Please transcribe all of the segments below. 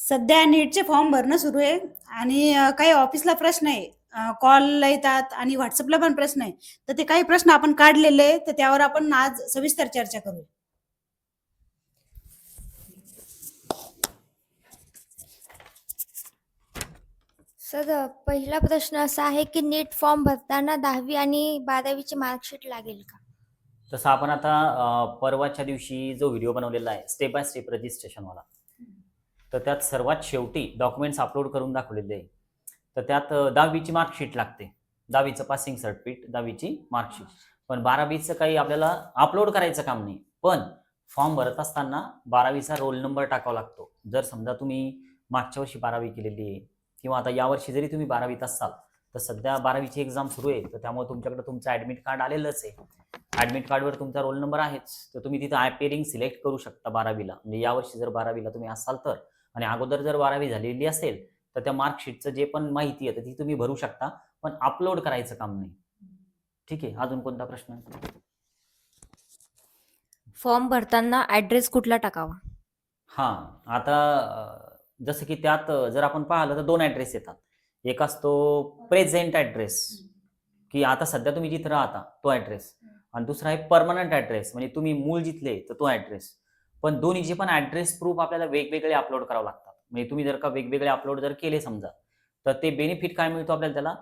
सध्या नीटचे फॉर्म भरणं सुरू आहे आणि काही ऑफिसला प्रश्न आहे. कॉल येतात आणि व्हॉट्सअपला पण प्रश्न आहे. तर ते काही प्रश्न आपण काढलेले तर त्यावर आपण आज सविस्तर चर्चा करू सर पहिला प्रश्न असा आहे की नीट फॉर्म भरताना दहावी आणि बारावीची मार्कशीट लागेल का? तसं आपण आता परवाच्या दिवशी जो व्हिडिओ बनवलेला आहे स्टेप बाय स्टेप रजिस्ट्रेशनवाला तर त्यात सर्वात शेवटी डॉक्युमेंट्स अपलोड करून दाखवलेले आहे. तर त्यात दहावीची मार्कशीट लागते. दहावीचं पासिंग सर्टिफिकेट दहावीची मार्कशीट पण बारावीचं काही आपल्याला अपलोड करायचं काम नाही. पण फॉर्म भरत असताना बारावीचा रोल नंबर टाकावा लागतो. जर समजा तुम्ही मागच्या वर्षी बारावी केलेली आहे किंवा आता यावर्षी जरी तुम्ही बारावीत असाल तर सध्या बारावीची एक्झाम सुरू आहे. तर त्यामुळे तुमच्याकडे तुमचं ॲडमिट कार्ड आलेलंच आहे. ॲडमिट कार्डवर तुमचा रोल नंबर आहेच. तर तुम्ही तिथं ॲपेरिंग सिलेक्ट करू शकता बारावीला. म्हणजे यावर्षी जर बारावीला तुम्ही असाल तर. आणि अगोदर जर बारावी झालेली असेल तर त्या मार्कशीटचं जे पण माहिती आहे ती तुम्ही भरू शकता. पण अपलोड करायचं काम नाही. ठीक आहे अजून कोणता प्रश्न? फॉर्म भरताना ॲड्रेस कुठला टाकावा? हां आता जसं की त्यात जर आपण पाहिलं तर दोन ॲड्रेस येतात. एक असतो प्रेझेंट ॲड्रेस की आता सध्या तुम्ही जिथं राहता तो ॲड्रेस. आणि दुसरा आहे परमनंट ॲड्रेस म्हणजे तुम्ही मूळ जिथले तर तो ॲड्रेस. पण दोन्हीचे पण ॲड्रेस प्रूफ आपल्याला वेगवेगळे अपलोड करावं लागतात. म्हणजे तुम्ही जर का वेगवेगळे अपलोड जर केले समजा तर ते बेनिफिट काय मिळतो आपल्याला त्याला?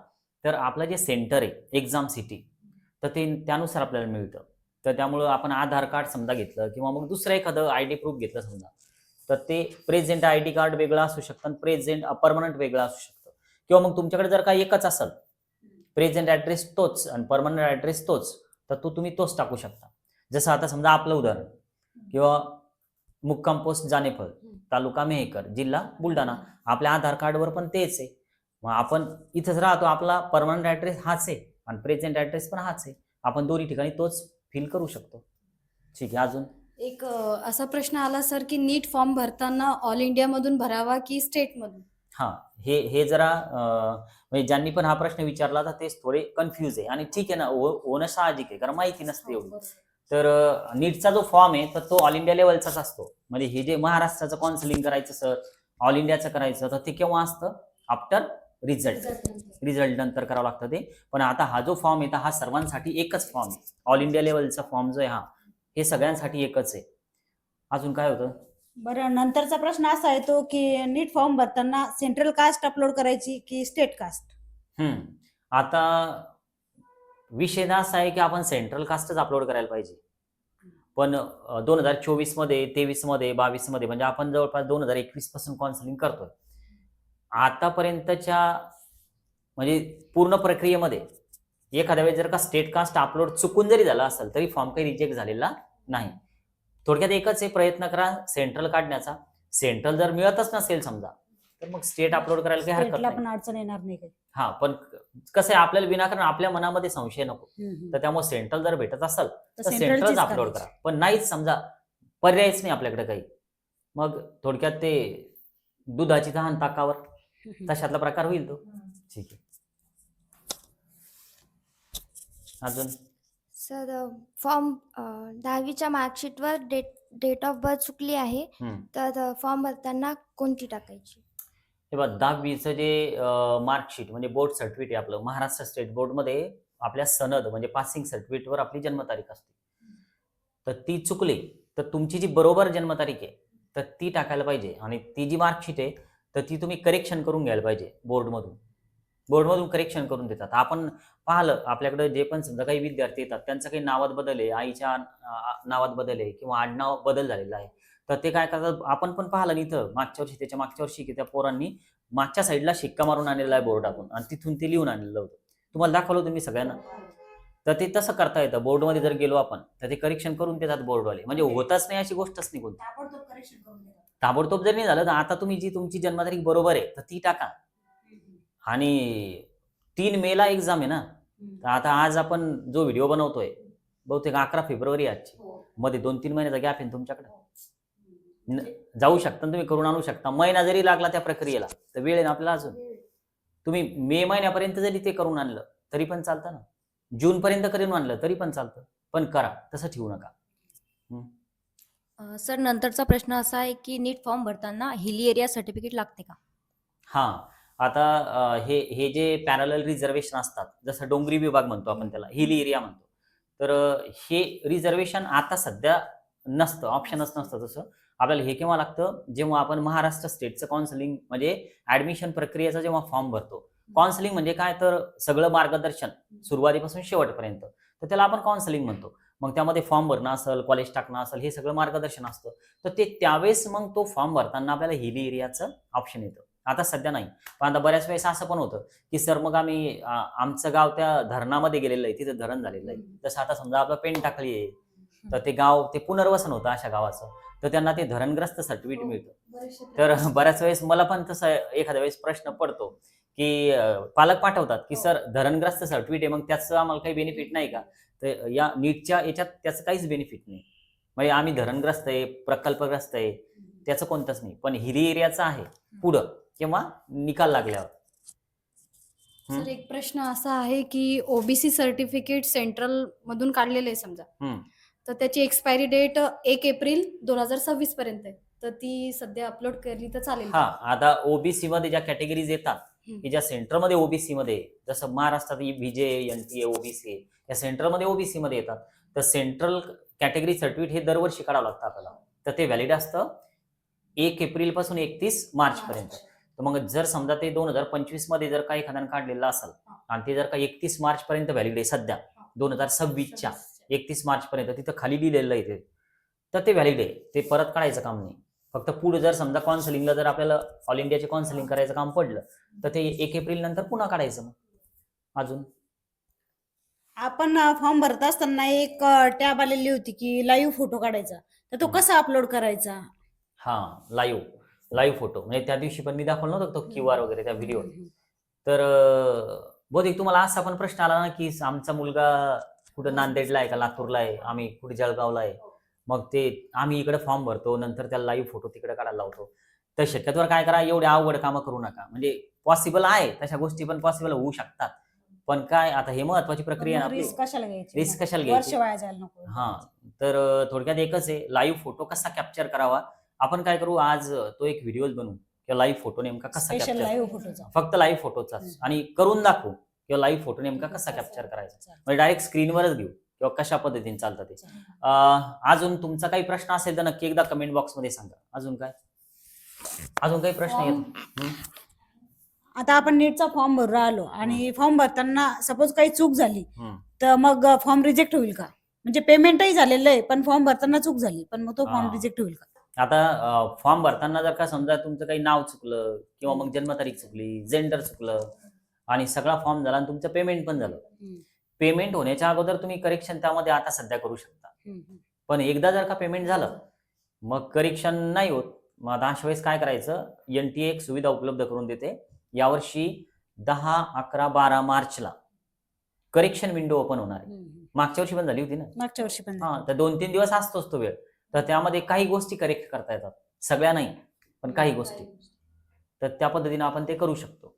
तर आपलं जे सेंटर आहे एक्झाम सिटी तर ते त्यानुसार आपल्याला मिळतं. तर त्यामुळं आपण आधार कार्ड समजा घेतलं किंवा मग दुसरं एखादं आय डी प्रूफ घेतलं समजा तर ते प्रेझेंट आय डी कार्ड वेगळं असू शकतं आणि प्रेझेंट परमनंट वेगळं असू शकतं. किंवा मग तुमच्याकडे जर का एकच असेल प्रेझेंट ॲड्रेस तोच आणि परमनंट ॲड्रेस तोच तर तो तुम्ही तोच टाकू शकता. जसं आता समजा आपलं उदाहरण किंवा मुक्काम पोस्ट जानेफळ तालुका मेहकर जिल्हा बुलढाणा. आपल्या आधार कार्डवर पण तेच आहे. मग आपण इथंच राहतो आपला परमनंट ॲड्रेस हाच आहे आणि प्रेझेंट ॲड्रेस पण हाच आहे. आपण दोन्ही ठिकाणी तोच फिल करू शकतो. ठीक आहे अजून? एक असा प्रश्न आला सर की नीट फॉर्म भरताना ऑल इंडियामधून भरावा की स्टेटमधून हां हे हे जरा म्हणजे ज्यांनी पण हा प्रश्न विचारला तर तेच थोडे कन्फ्यूज आहे. आणि ठीक आहे ना हो- होणं साहजिक आहे कारण माहिती नसते एवढी. तर नीटचा जो फॉर्म आहे तर तो ऑल इंडिया लेवलचाच असतो. म्हणजे हे जे महाराष्ट्राचं काउन्सिलिंग करायचं सर ऑल इंडियाचं करायचं तर ते केव्हा असतं? आफ्टर रिझल्ट रिझल्ट नंतर. करावं लागतं ते. पण आता हा जो फॉर्म आहे हा सर्वांसाठी एकच फॉर्म आहे. ऑल इंडिया लेवलचा फॉर्म जो आहे हा हे सगळ्यांसाठी एकच आहे. अजून काय होतं? बरं नंतरचा प्रश्न असा येतो की नीट फॉर्म भरताना सेंट्रल कास्ट अपलोड करायची की स्टेट कास्ट हम्म. आता विषय ना असा आहे की आपण सेंट्रल कास्टच अपलोड करायला पाहिजे. पण दोन हजार चोवीसमध्ये तेवीसमध्ये बावीसमध्ये म्हणजे आपण जवळपास दोन हजार एकवीसपासून काउन्सिलिंग करतोय. आतापर्यंतच्या म्हणजे पूर्ण प्रक्रियेमध्ये एखाद्या वेळेस जर का स्टेट कास्ट अपलोड चुकून जरी झाला असेल तरी फॉर्म काही रिजेक्ट झालेला नाही. थोडक्यात एकच हे प्रयत्न करा सेंट्रल काढण्याचा. सेंट्रल जर मिळतच नसेल समजा तर मग स्टेट अपलोड करायला काही हरकत स्टेटला नाही. पण अडचण येणार नाही काही. हा पण कसं आहे आपल्याला विनाकारण आपल्या मनामध्ये संशय नको. हम्म, हम्म. तर त्यामुळे सेंट्रल जर भेटत असेल तर सेंट्रलच अपलोड करायची. करा. पण नाहीच समजा पर्यायच नाही आपल्याकडे काही. मग थोडक्यात ते दुधाची तहान ताकावर हम्म. तशातला प्रकार होईल तो. ठीक आहे. अजून? सर फॉर्म दहावीच्या मार्कशीटवर डेट डेट ऑफ बर्थ चुकली आहे. हम्म. तर फॉर्म भरताना कोणती टाकायची? हे बघ दहावीचं जे मार्कशीट म्हणजे बोर्ड सर्टिफिकेट आहे आपलं महाराष्ट्र स्टेट बोर्डमध्ये आपल्या सनद म्हणजे पासिंग सर्टिफिकेटवर आपली जन्मतारीख असते. तर ती चुकली तर तुमची जी बरोबर जन्मतारीख आहे तर ती टाकायला पाहिजे आणि ती जी मार्कशीट आहे तर ती तुम्ही करेक्शन करून घ्यायला पाहिजे बोर्डमधून बोर्डमधून करेक्शन करून देतात. आपण पाहिलं आपल्याकडे जे पण समजा काही विद्यार्थी येतात त्यांचं काही नावात बदल आहे आईच्या नावात बदल आहे किंवा आडनाव बदल झालेला आहे. तर ते काय करतात आपण पण पाहिलं ना इथं मागच्या वर्षी त्याच्या मागच्या वर्षी की त्या पोरांनी मागच्या साईडला शिक्का मारून आणलेला आहे बोर्ड आपण आणि तिथून ते लिहून आणलेलं होतं. तुम्हाला दाखवलं तुम्ही सगळ्यांना? तर ते तसं करता येतं. बोर्डमध्ये जर गेलो आपण तर ते करेक्शन करून देतात बोर्डवाले. म्हणजे होतच नाही अशी गोष्टच नाही कोणती. ताबडतोब जर नाही झालं तर आता तुम्ही जी तुमची जन्मतारीख बरोबर आहे तर ती टाका. आणि तीन मेला एक्झाम आहे ना? तर आता आज आपण जो व्हिडिओ बनवतोय बहुतेक अकरा फेब्रुवारी आजची. मध्ये दोन तीन महिन्याचा गॅप आहे तुमच्याकडे? न- जाऊ शकता तुम्ही करून आणू शकता. महिना जरी लागला त्या प्रक्रियेला तर वेळ आहे ना आपल्याला अजून. तुम्ही मे महिन्यापर्यंत जरी ते करून आणलं तरी पण चालतं ना. जून पर्यंत करून आणलं तरी पण चालतं. पण करा तसं ठेवू नका. सर नंतरचा प्रश्न असा आहे की नीट फॉर्म भरताना हिली एरिया सर्टिफिकेट लागते का? हां. आता हे हे जे पॅरल रिझर्वेशन असतात जसं डोंगरी विभाग म्हणतो आपण त्याला हिल एरिया म्हणतो. तर हे रिझर्वेशन आता सध्या नसतं ऑप्शनच नसतं तसं. आपल्याला हे केव्हा लागतं? जेव्हा आपण महाराष्ट्र स्टेटचं काउन्सिलिंग म्हणजे ऍडमिशन प्रक्रियेचा जेव्हा फॉर्म भरतो. काउन्सिलिंग म्हणजे काय? तर सगळं मार्गदर्शन सुरुवातीपासून शेवटपर्यंत. तर त्याला आपण काउन्सिलिंग म्हणतो. मग त्यामध्ये फॉर्म भरणं असेल कॉलेज टाकणं असेल हे सगळं मार्गदर्शन असतं. तर ते त्यावेळेस मग तो फॉर्म भरताना आपल्याला हिली एरियाचं ऑप्शन येतं. आता सध्या नाही. पण आता बऱ्याच वेळेस असं पण होतं की सर मग आम्ही आमचं गाव त्या धरणामध्ये गेलेलं आहे. तिथं धरण झालेलं आहे. जसं आता समजा आपलं पेन टाकली आहे. तर ते गाव ते पुनर्वसन होतं अशा गावाचं. तर त्यांना ते धरणग्रस्त सर्टिफिकेट मिळतं. तर बऱ्याच वेळेस मला पण तसं एखाद्या वेळेस प्रश्न पडतो की पालक पाठवतात की सर धरणग्रस्त सर्टिफिकेट आहे मग त्याचं आम्हाला काही बेनिफिट नाही का? तर या नीटच्या याच्यात त्याचं काहीच बेनिफिट नाही. म्हणजे आम्ही धरणग्रस्त आहे प्रकल्पग्रस्त आहे त्याचं कोणतंच नाही. पण हिरी एरियाचं आहे पुढं किंवा निकाल लागल्यावर. सर एक प्रश्न असा आहे की ओबीसी सर्टिफिकेट सेंट्रल मधून काढलेलं आहे समजा. तर त्याची एक्सपायरी डेट एक एप्रिल दोन हजार सव्वीस पर्यंत आहे. तर ती सध्या अपलोड केली तर चालेल. हा आता ओबीसी मध्ये ज्या कॅटेगरीज येतात हम्म. की ज्या सेंटरमध्ये ओबीसी मध्ये जसं महाराष्ट्रात VJ N T A OBC या सेंट्रलमध्ये ओबीसी मध्ये येतात. तर सेंट्रल कॅटेगरी सर्टिफिकेट हे दरवर्षी काढावं लागतं आपल्याला. तर ते व्हॅलिड असतं एक एप्रिलपासून एकतीस मार्च पर्यंत. तर मग जर समजा ते दोन हजार पंचवीसमध्ये जर काही एखाद्यानं काढलेलं असेल आणि ते जर का एकतीस मार्च पर्यंत व्हॅलिड आहे सध्या दोन हजार सव्वीसच्या एकतीस मार्च पर्यंत तिथं खाली लिहिलेलं आहे ते. तर ते व्हॅलिड आहे. ते परत काढायचं काम नाही. फक्त पुढे जर समजा काउन्सिलिंगला जर आपल्याला ऑल इंडियाचे काउन्सिलिंग करायचं काम पडलं तर ते एक एप्रिल नंतर पुन्हा काढायचं मग. अजून? आपण फॉर्म भरत असताना एक टॅब आलेली होती की लाईव्ह फोटो काढायचा. तर तो कसा अपलोड करायचा? हा लाईव्ह लाईव्ह फोटो म्हणजे त्या दिवशी पण मी दाखवलं नव्हतं तो क्यू आर वगैरे त्या व्हिडिओ तर बहुतेक तुम्हाला असा पण प्रश्न आला ना की आमचा मुलगा कुठं नांदेडला आहे का लातूरला आहे आम्ही कुठे जळगावला आहे. मग ते आम्ही इकडे फॉर्म भरतो नंतर त्याला लाईव्ह फोटो तिकडे काढायला लावतो. तर शक्यतोवर काय करा एवढे अवघड कामं करू नका. म्हणजे पॉसिबल आहे तशा गोष्टी पण पॉसिबल होऊ शकतात. पण काय आता हे महत्वाची प्रक्रिया रिस्क कशाला घ्यायची? रिस्क कशाला हा. तर थोडक्यात एकच आहे लाईव्ह फोटो कसा कॅप्चर करावा? आपण काय करू आज तो एक व्हिडिओ बनवू. किंवा लाईव्ह फोटो नेमका कसा कॅप्चर फोटोचा फक्त लाईव्ह हम्म. आणि करून दाखवू. किंवा लाईव्ह फोटो नेमका कसा कॅप्चर करायचा? म्हणजे डायरेक्ट स्क्रीनवरच घेऊ किंवा कशा पद्धतीने चालतं ते? अजून तुमचा काही प्रश्न असेल तर नक्की एकदा कमेंट बॉक्समध्ये सांगा. अजून काय? अजून काही प्रश्न येत. आता आपण नीटचा फॉर्म भरून राहिलो आणि फॉर्म भरताना सपोज काही चूक झाली. तर मग फॉर्म रिजेक्ट होईल का? म्हणजे पेमेंटही झालेलं आहे पण फॉर्म भरताना चूक झाली पण मग तो फॉर्म. रिजेक्ट होईल का? आता फॉर्म भरताना जर का समजा तुमचं काही नाव चुकलं किंवा मग जन्मतारीख चुकली जेंडर चुकलं आणि सगळा फॉर्म झाला आणि तुमचं पेमेंट पण झालं. पेमेंट होण्याच्या अगोदर तुम्ही करेक्शन त्यामध्ये आता सध्या करू शकता. पण एकदा जर का पेमेंट झालं मग करेक्शन नाही होत. मग आता अशा वेळेस काय करायचं? एन टी एक सुविधा उपलब्ध करून देते. यावर्षी दहा अकरा बारा मार्चला करेक्शन विंडो ओपन होणार. मागच्या वर्षी पण झाली होती ना? मागच्या वर्षी पण हा तर दोन तीन दिवस असतोच तो वेळ. तर त्यामध्ये काही गोष्टी करेक्ट करता येतात. सगळ्या नाही पण काही गोष्टी. तर त्या पद्धतीने आपण ते करू शकतो.